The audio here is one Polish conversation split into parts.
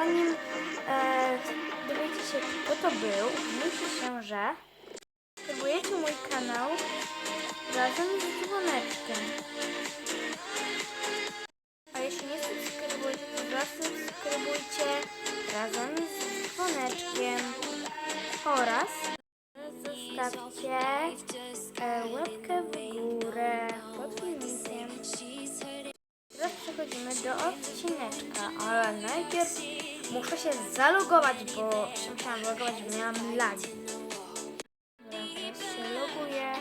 Zanim, e, dowiecie się kto to był, myśli się, że subskrybujecie mój kanał razem z dzwoneczkiem. A jeśli nie subskrybujecie, to zasubskrybujcie razem z dzwoneczkiem oraz zostawcie e, łapkę w górę przechodzimy do odcineczka, ale najpierw muszę się zalogować, bo się musiałam bo miałam lagi. Teraz się loguję.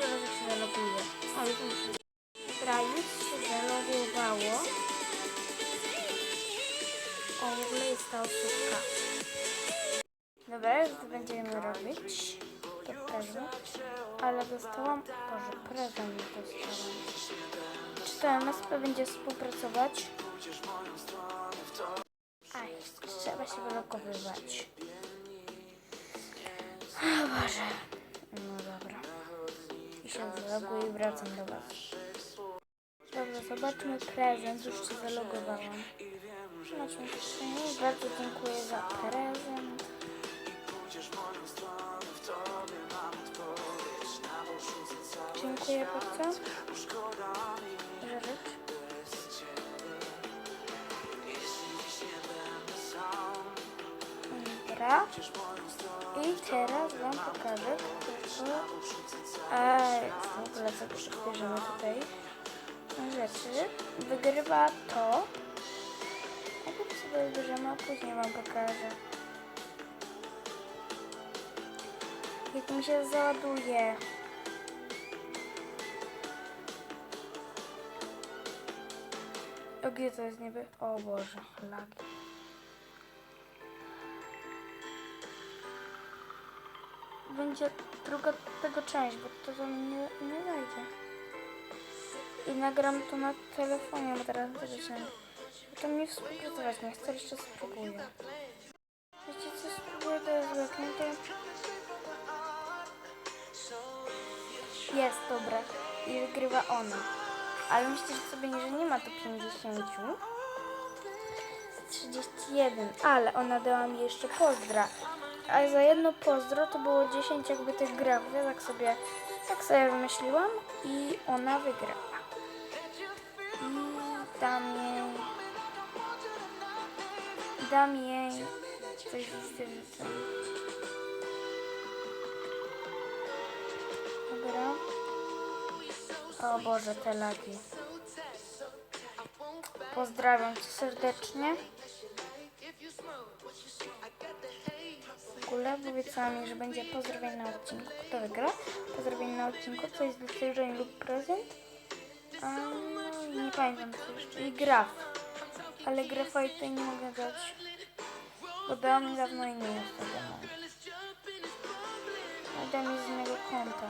Teraz się zaloguję. O, już. Dobra, już się zalogowało. O, w ogóle jest ta osóbka. Dobra, to będziemy robić. To prezent. Ale dostałam... Boże, prezent dostałam. Czy to MSP będzie współpracować? Aj, trzeba się wylokowywać. O Boże. No dobra. I się zaloguję i wracam do Was. Dobra, zobaczmy prezent. Już się zalogowałam. Zobaczmy. Bardzo dziękuję za prezent. Dziękuję bardzo. Rzecz. Dobra. I teraz Wam pokażę. Eee, w ogóle sobie bierzemy tutaj rzeczy. Wygrywa to. Najpierw sobie wybierzemy, a później Wam pokażę. Jak mi się załaduje. Gdzie to jest niby? O Boże, lagi. Będzie druga tego część, bo to mnie nie, nie wejdzie. I nagram to na telefonie, bo teraz to zaczynam. To mi współpracować nie chcę, jeszcze spróbuję. Wiecie co, spróbuję to jest zamknięte. Jest, dobra. I wygrywa ona. Ale myślę, że sobie że nie ma tu 50. 31, ale ona dała mi jeszcze pozdra. A za jedno pozdro to było 10 jakby tych grafów. Ja tak sobie, tak sobie wymyśliłam i ona wygrała. I dam jej... Dam jej coś z tym. O Boże, te lagi. Pozdrawiam Cię serdecznie. W ogóle obiecała mi, że będzie pozdrowienie na odcinku. Kto wygra? Pozdrowienie na odcinku, coś z dostojeń lub prezent. A, nie pamiętam co jeszcze. I graf. Ale grafa i tutaj nie mogę dać. Bo dałam mi dawno i nie jest. A dam mi z innego konta.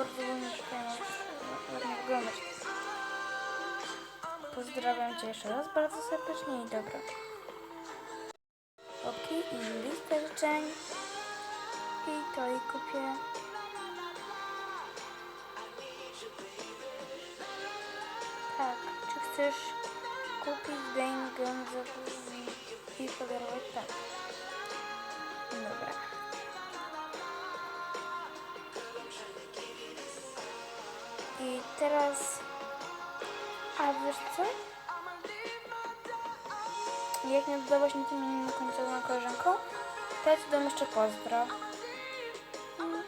Bardzo ładnie. Ładnie. Pozdrawiam Cię jeszcze raz bardzo serdecznie i dobra. Ok, i listę życzeń. I to i kupię. Tak, czy chcesz kupić Dane i podarować? Tak. Teraz... A wiesz co? Jak nie dodałaś mi tym innym końcową koleżanką, to ja ci dam jeszcze pozdro. Mm.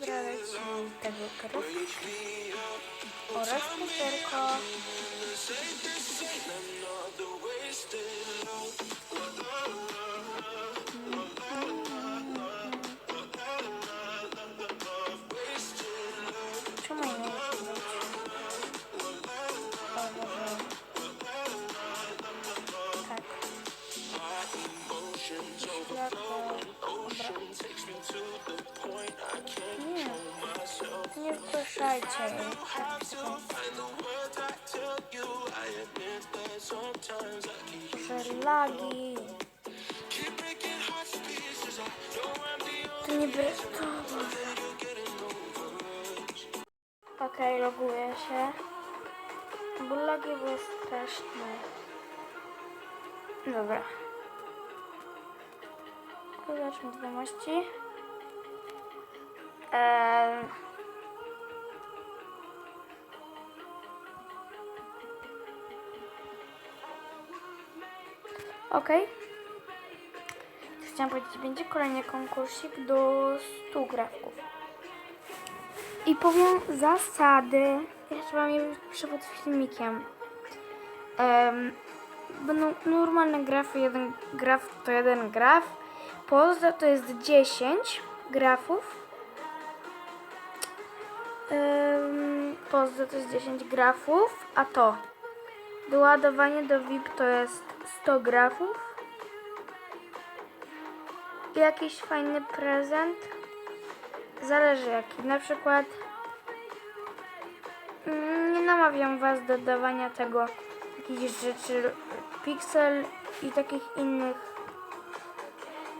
Dobra, tego krówki oraz pusterko. Dajcie ją. To nie brykowa. Okej, okay, loguję się. Bo lagi były straszne. Dobra. Zobaczmy wiadomości. Eee... Okej. Chciałam powiedzieć, będzie kolejny konkursik do 100 grafków. I powiem zasady. Jeszcze wam je piszę pod filmikiem. Em, będą normalne grafy, jeden graf to jeden graf. Poza to jest 10 grafów. Ym, Poza to jest 10 grafów, a to doładowanie do VIP to jest 100 grafów. I jakiś fajny prezent. Zależy jaki. Na przykład mm, nie namawiam Was do dawania tego jakichś rzeczy Pixel i takich innych.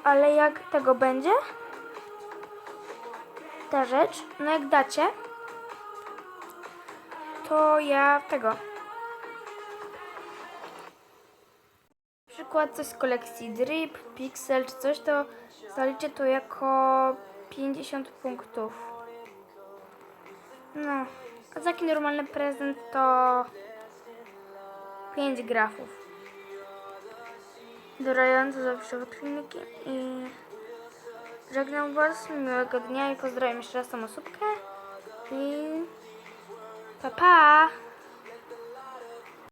Ale jak tego będzie, ta rzecz, no jak dacie, to ja tego. Przykład coś z kolekcji Drip, Pixel czy coś, to zaliczę to jako 50 punktów. No, a taki normalny prezent to 5 grafów. To zawsze pod filmikiem i żegnam Was, miłego dnia i pozdrawiam jeszcze raz tą osóbkę i pa pa!